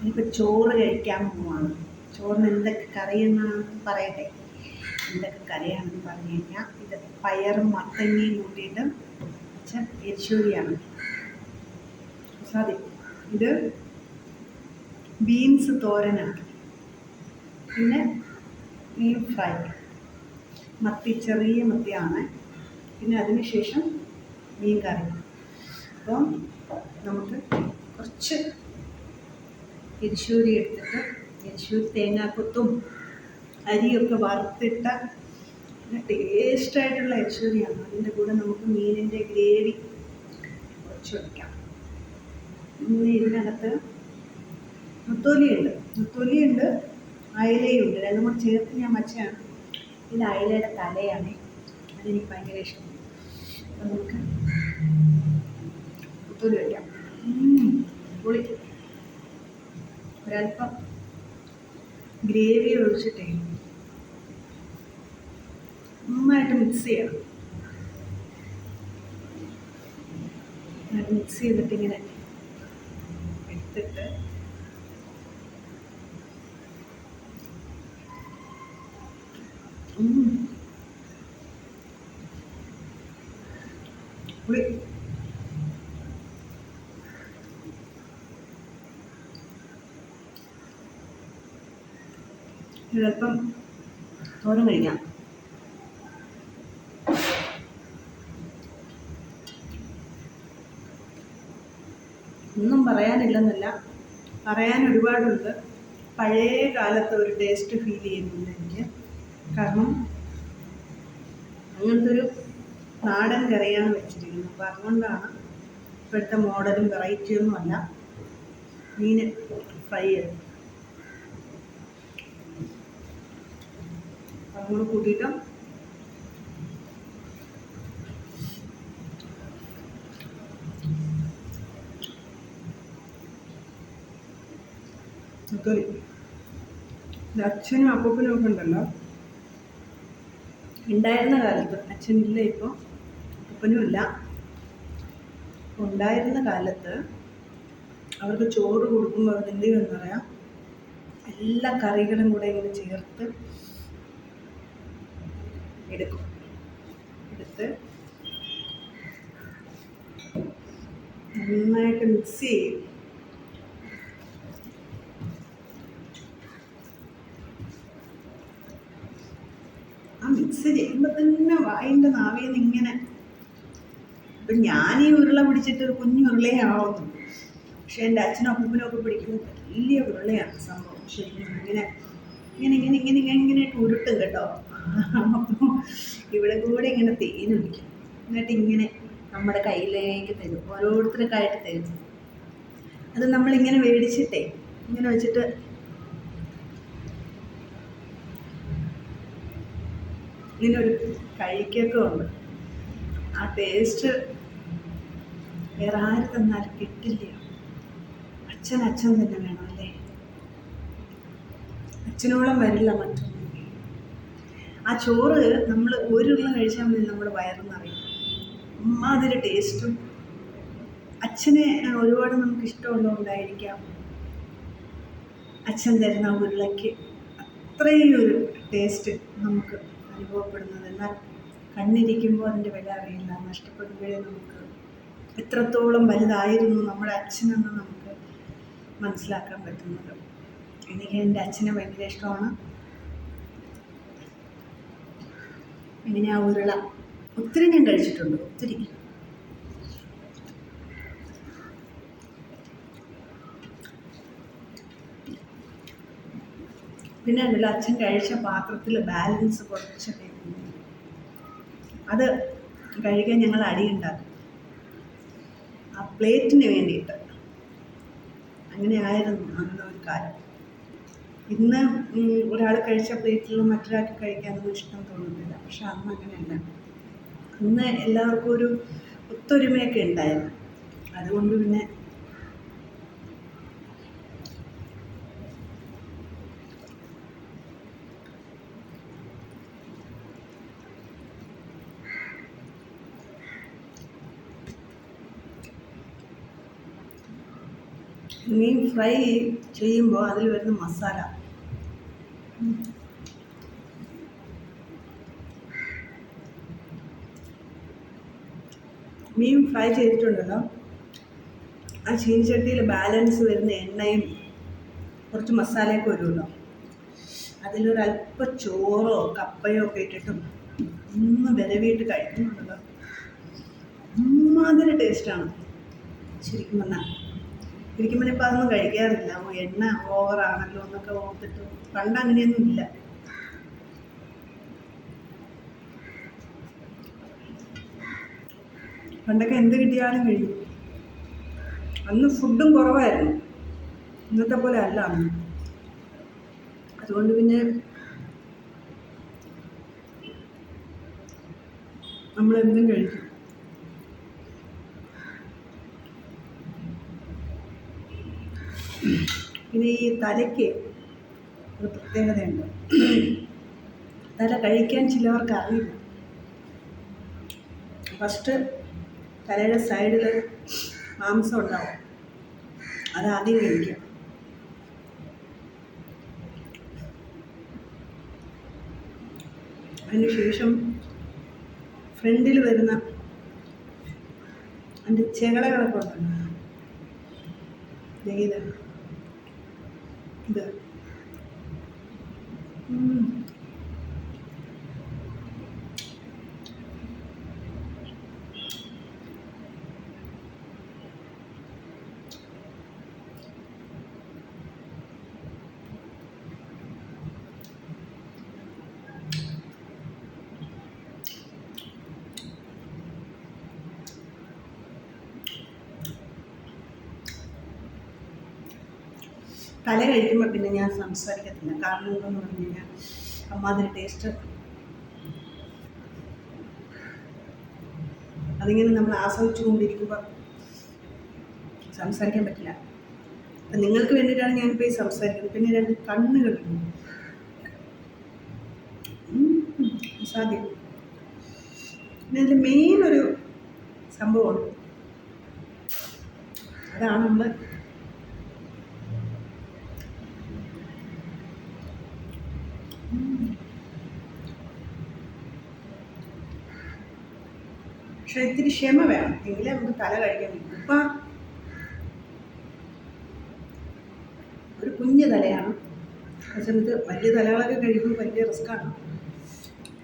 ഇനിയിപ്പോൾ ചോറ് കഴിക്കാൻ പോവാണ്. ചോറിന് എന്തൊക്കെ കറിയെന്നാണ് പറയട്ടെ. എന്തൊക്കെ കറിയാണെന്ന് പറഞ്ഞു കഴിഞ്ഞാൽ ഇത് പയറും മത്തങ്ങയും കൂട്ടിയിട്ട് വെച്ച എരിശൂരിയാണ് സാധി ഇത് ബീൻസ് തോരനാണ്. പിന്നെ മീൻ ഫ്രൈ മത്തി ചെറിയ മത്തിയാണ്. പിന്നെ അതിനുശേഷം മീൻ കറി അപ്പം നമുക്ക് കുറച്ച് എരിശൂരി എടുത്തിട്ട് എരിശൂരി തേങ്ങാക്കൊത്തും അരിയൊക്കെ വറുത്തിട്ട ടേസ്റ്റായിട്ടുള്ള എരിശൂരിയാണ് അതിന്റെ കൂടെ നമുക്ക് മീനിന്റെ ഗ്രേവി കുറച്ച് വയ്ക്കാം ഇന്ന് ഇതിനകത്ത് മുത്തോലിയുണ്ട് മുത്തോലിയുണ്ട് അയലയുണ്ട്. രണ്ടും കൂടെ ചേർത്ത് ഞാൻ മച്ചയാണ് ഇത് അയലയുടെ തലയാണ്. അതെനിക്ക് ഭയങ്കര ഇഷ്ടമാണ്. അപ്പം നമുക്ക് മുത്തോലി വയ്ക്കാം ഉം, പൊളി. ഒരല്പം ഗ്രേവി ഒഴിച്ചിട്ടേ നന്നായിട്ട് മിക്സ് ചെയ്യണം മിക്സ് ചെയ്തിട്ട് ഇങ്ങനെ എടുത്തിട്ട് ഉം. ചിലപ്പം തോരൻ കഴിക്കാം. ഒന്നും പറയാനില്ലെന്നല്ല. പറയാൻ ഒരുപാടുണ്ട്. പഴയ കാലത്തെ ഒരു ടേസ്റ്റ് ഫീൽ ചെയ്യുന്നുണ്ട് എനിക്ക്. കാരണം അങ്ങനത്തെ ഒരു നാടൻ കറിയാണ് വെച്ചിരിക്കുന്നത്. അപ്പം അതുകൊണ്ടാണ് ഇപ്പോഴത്തെ മോഡലും വെറൈറ്റിയൊന്നും അല്ല മീൻ ഫ്രൈ ചെയ്ത് അതുകൂടെ കൂട്ടിയിട്ട് ഇത് അച്ഛനും അപ്പൂപ്പനും ഒക്കെ ഉണ്ടല്ലോ. ഉണ്ടായിരുന്ന കാലത്ത് അച്ഛനില്ല ഇപ്പോൾ അപ്പനും ഇല്ല. ഉണ്ടായിരുന്ന കാലത്ത് അവർക്ക് ചോറ് കൊടുക്കുമ്പോൾ അവർ എന്ത് ചെയ്യുമെന്ന് പറയാം? എല്ലാ കറികളും കൂടെ ഇങ്ങനെ ചേർത്ത് എടുക്കും എടുത്ത് നന്നായിട്ട് മിക്സ് ചെയ്യും ആ മിക്സ് ചെയ്യുമ്പോൾ തന്നെ വായിന്റെ നാവിൽ നിന്ന് ഇങ്ങനെ ഇപ്പം ഞാൻ ഈ ഉരുള പിടിച്ചിട്ട് ഒരു കുഞ്ഞു ഉരുളേ ആവുന്നു പക്ഷെ എന്റെ അച്ഛനും അപ്പൂപ്പനും ഒക്കെ പിടിക്കുന്നത് വലിയ ഉരുളയാണ് സംഭവം ശരിക്കും ഇങ്ങനെ ഇങ്ങനെ ഇങ്ങനെ ഇങ്ങനെ ഇങ്ങനെ ഇങ്ങനെ ഉരുട്ടും കേട്ടോ അപ്പോൾ ഇവിടെ കൂടെ ഇങ്ങനെ തേനൊഴിക്കും എന്നിട്ട് ഇങ്ങനെ നമ്മുടെ കയ്യിലേക്ക് തരും. ഓരോരുത്തർക്കായിട്ട് തരും. അത് നമ്മളിങ്ങനെ മേടിച്ചിട്ടേ ഇങ്ങനെ വെച്ചിട്ട് ഇങ്ങനെ ഒരു കഴിക്കൊക്കെ ഉണ്ട്. ആ ടേസ്റ്റ് വേറെ ആര് തന്നാലും കിട്ടില്ല. അച്ഛൻ അച്ഛൻ തന്നെ വേണം അല്ലേ? അച്ഛനോളം വരില്ല മറ്റൊന്നും ആ ചോറ് നമ്മൾ ഒരു ഉള്ള കഴിച്ചാൽ മതി നമ്മുടെ വയറെന്നറിയും അമ്മാതിരി ടേസ്റ്റും. അച്ഛനെ ഒരുപാട് നമുക്ക് ഇഷ്ടമുള്ളതുകൊണ്ടായിരിക്കാം അച്ഛൻ തരുന്ന ഉരുളയ്ക്ക്. അത്രയും ഒരു ടേസ്റ്റ് നമുക്ക് അനുഭവപ്പെടുന്നത്. എന്നാൽ കണ്ണിരിക്കുമ്പോൾ അതിന്റെ വില അറിയില്ല. നഷ്ടപ്പെടുമ്പോഴേ നമുക്ക് എത്രത്തോളം വലുതായിരുന്നു നമ്മുടെ അച്ഛനെന്ന് നമുക്ക് മനസ്സിലാക്കാൻ പറ്റുന്നത്. എനിക്ക് എന്റെ അച്ഛനെ ഭയങ്കര ഇഷ്ടമാണ്. ഇങ്ങനെ ആ ഉരുള ഒത്തിരി ഞാൻ കഴിച്ചിട്ടുണ്ട് ഒത്തിരി. പിന്നെ ഉണ്ടല്ലോ അച്ഛൻ കഴിച്ച പാത്രത്തിൽ ബാലൻസ് കുറച്ചൊക്കെ അത് കഴിക്കാൻ ഞങ്ങൾ അടിയുണ്ടാക്കും ആ പ്ലേറ്റിന് വേണ്ടിയിട്ട്. അങ്ങനെ ആയിരുന്നു അന്ന് ഒരു കാലം. ഇന്ന് ഒരാൾ കഴിച്ച പ്ലേറ്റിൽ മറ്റൊരാൾക്ക് കഴിക്കാനൊന്നും ഇഷ്ടം തോന്നുന്നില്ല. പക്ഷെ അന്ന് അങ്ങനെയല്ല. ഇന്ന് എല്ലാവർക്കും ഒരു ഒത്തൊരുമയൊക്കെ ഉണ്ടായിരുന്നു. അതുകൊണ്ട് പിന്നെ മീൻ ഫ്രൈ ചെയ്യുമ്പോൾ അതിൽ വരുന്ന മസാല. മീൻ ഫ്രൈ ചെയ്തിട്ടുണ്ടല്ലോ. ആ ചീനിച്ചട്ടിയിൽ ബാലൻസ് വരുന്ന എണ്ണയും കുറച്ച് മസാലയൊക്കെ വരുമല്ലോ. അതിലൊരല്പ ചോറോ കപ്പയോ ഒക്കെ ഇട്ടിട്ടും ഒന്ന് വിരവിയിട്ട് കഴിക്കുന്നുണ്ടല്ലോ. അമ്മാതിരി ടേസ്റ്റാണ്. ശരിക്കും പറഞ്ഞാൽ ഇപ്പം അതൊന്നും കഴിക്കാറില്ല. എണ്ണ ഓവറാണല്ലോ എന്നൊക്കെ ഓർത്തിട്ട് പണ്ട് അങ്ങനെയൊന്നും ഇല്ല. പണ്ടൊക്കെ എന്ത് കിട്ടിയാലും കഴിയും. അന്ന് ഫുഡും കുറവായിരുന്നു. ഇന്നത്തെ പോലെ അല്ല അന്ന്. അതുകൊണ്ട് പിന്നെ നമ്മൾ എന്തും കഴിക്കും. പിന്നെ ഈ തലയ്ക്ക് ഒരു പ്രത്യേകതയുണ്ട്. തല കഴിക്കാൻ ചിലവർക്ക് അറിയില്ല. ഫസ്റ്റ് തലയുടെ സൈഡിൽ മാംസം ഉണ്ടാവും. അത് ആദ്യം കഴിക്കുക അതിനുശേഷം ഫ്രണ്ടിൽ വരുന്ന അതിന്റെ ചെകളകളൊക്കെ ഉണ്ടല്ലോ ഇത്. തല കഴിക്കുമ്പോൾ പിന്നെ ഞാൻ സംസാരിക്കത്തില്ല. കാരണം എന്താണെന്ന് പറഞ്ഞു കഴിഞ്ഞാൽ അമ്മാതിരി ടേസ്റ്റ് അതിങ്ങനെ നമ്മൾ ആസ്വദിച്ചു കൊണ്ടിരിക്കുമ്പോൾ സംസാരിക്കാൻ പറ്റില്ല. അപ്പം നിങ്ങൾക്ക് വേണ്ടിയിട്ടാണ് ഞാനിപ്പോൾ ഈ സംസാരിക്കുന്നത്. പിന്നെ രണ്ട് കണ്ണുകളുണ്ട് ഉം, സാധ്യം. പിന്നെ അതിൽ മെയിൻ ഒരു സംഭവമുണ്ട് അതാണ് നമ്മൾ പക്ഷെ ഇത്തിരി ക്ഷമ വേണം. എങ്കിലേ നമുക്ക് തല കഴിക്കാൻ പറ്റും. ഇപ്പം ഒരു കുഞ്ഞു തലയാണ്. ആ സമയത്ത് വലിയ തലകളൊക്കെ കഴിക്കുമ്പോൾ വലിയ റിസ്ക്കാണ്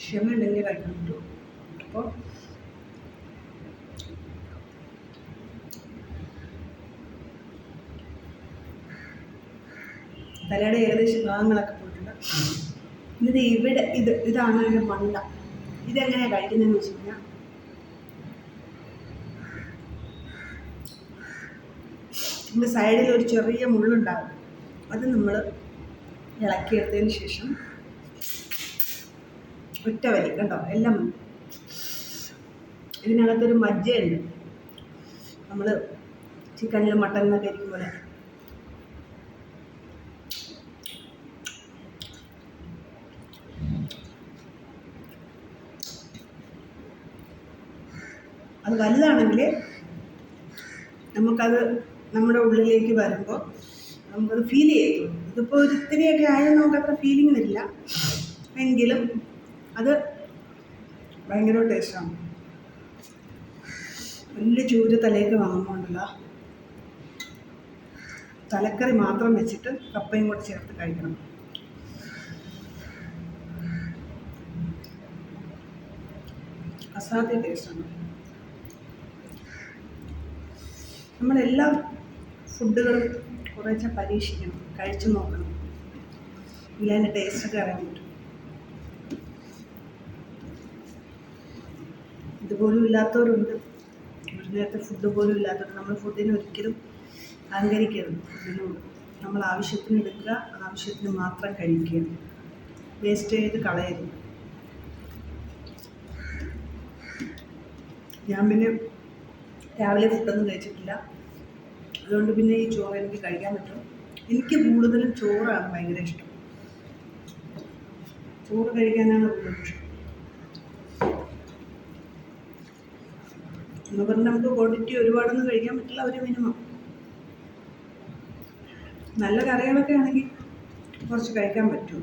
ക്ഷമ ഉണ്ടെങ്കിൽ കഴിക്കാൻ പറ്റൂ. അപ്പോൾ തലയുടെ ഏകദേശം ഭാഗങ്ങളൊക്കെ പോയിട്ടുണ്ട്. ഇത് ഇവിടെ ഇത് ഇതാണ് അതിന്റെ മണ്ട. ഇതെങ്ങനെയാണ് കഴിക്കുന്നതെന്ന് വെച്ച് കഴിഞ്ഞാൽ ഇതിന്റെ സൈഡിൽ ഒരു ചെറിയ മുള്ളുണ്ടാകും. അത് നമ്മൾ ഇളക്കിയെടുത്തതിന് ശേഷം ഒറ്റ വലി കണ്ടോ? എല്ലാം ഇതിനകത്തൊരു മജ്ജയുണ്ട്. നമ്മൾ ചിക്കനിൽ മട്ടനിലൊക്കെ ഇരിക്കും പോലെ. അത് വലുതാണെങ്കിൽ നമുക്കത് നമ്മുടെ ഉള്ളിലേക്ക് വരുമ്പോൾ നമുക്കത് ഫീൽ ചെയ്യത്തുള്ളൂ. ഇതിപ്പോൾ ഒരു ഇത്തിരിയൊക്കെ ആയാലും നമുക്ക് അത്ര ഫീലിംഗ് വരില്ല എങ്കിലും അത് ഭയങ്കര ടേസ്റ്റാണ് വലിയ ചൂര് തലേക്ക് വാങ്ങുമ്പോണ്ടല്ലോ. തലക്കറി മാത്രം വെച്ചിട്ട് കപ്പയും കൂടെ ചേർത്ത് കഴിക്കണം. അസാധ്യ ടേസ്റ്റാണ് നമ്മളെല്ലാ ഫുഡുകളും കുറേശ്ശെ പരീക്ഷിക്കണം കഴിച്ചു നോക്കണം. ഇല്ല അതിന്റെ ടേസ്റ്റൊക്കെ അറിയാൻ പറ്റും. ഇതുപോലും ഇല്ലാത്തവരുണ്ട്. ഒരു നേരത്തെ ഫുഡ് പോലും ഇല്ലാത്തവർ. നമ്മൾ ഫുഡിനെ ഒരിക്കലും അഹങ്കരിക്കരുത്. അതിനോട് നമ്മൾ ആവശ്യത്തിന് എടുക്കുക ആവശ്യത്തിന് മാത്രം കഴിക്കുക. വേസ്റ്റ് ചെയ്ത് കളയരുത്. ഞാൻ പിന്നെ രാവിലെ ഫുഡൊന്നും കഴിച്ചിട്ടില്ല. അതുകൊണ്ട് പിന്നെ ഈ ചോറ് എനിക്ക് കഴിക്കാൻ പറ്റും. എനിക്ക് കൂടുതലും ചോറാണ് ഭയങ്കര ഇഷ്ടം. ചോറ് കഴിക്കാനാണ് കൂടുതലും ഇഷ്ടം. എന്ന് പറഞ്ഞാൽ നമുക്ക് ക്വാണ്ടിറ്റി ഒരുപാടൊന്നും കഴിക്കാൻ പറ്റില്ല ഒരു മിനിമം നല്ല കറികളൊക്കെ ആണെങ്കിൽ കുറച്ച് കഴിക്കാൻ പറ്റും.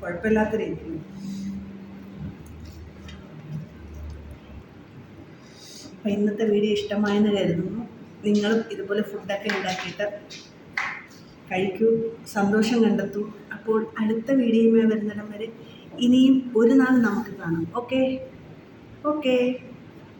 കുഴപ്പമില്ലാത്ത രീതിയിൽ. ഇന്നത്തെ വീഡിയോ ഇഷ്ടമായെന്ന് കരുതുന്നു. നിങ്ങളും ഇതുപോലെ ഫുഡൊക്കെ ഉണ്ടാക്കിയിട്ട് കഴിക്കൂ സന്തോഷം കണ്ടെത്തൂ. അപ്പോൾ അടുത്ത വീഡിയോയുമായി വരുന്നിടം വരെ ഇനിയും ഒരു നാൾ നമുക്ക് കാണാം. Okay okay